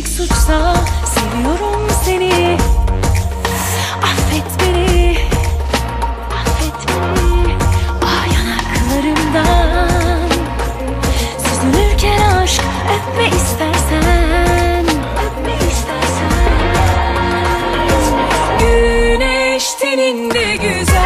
Sevmek suçsa seviyorum seni. Affet beni Affet beni. Ah yanaklarımdan. Süzülürken aşk öpme istersen Öpme istersen. Güneş teninde güzel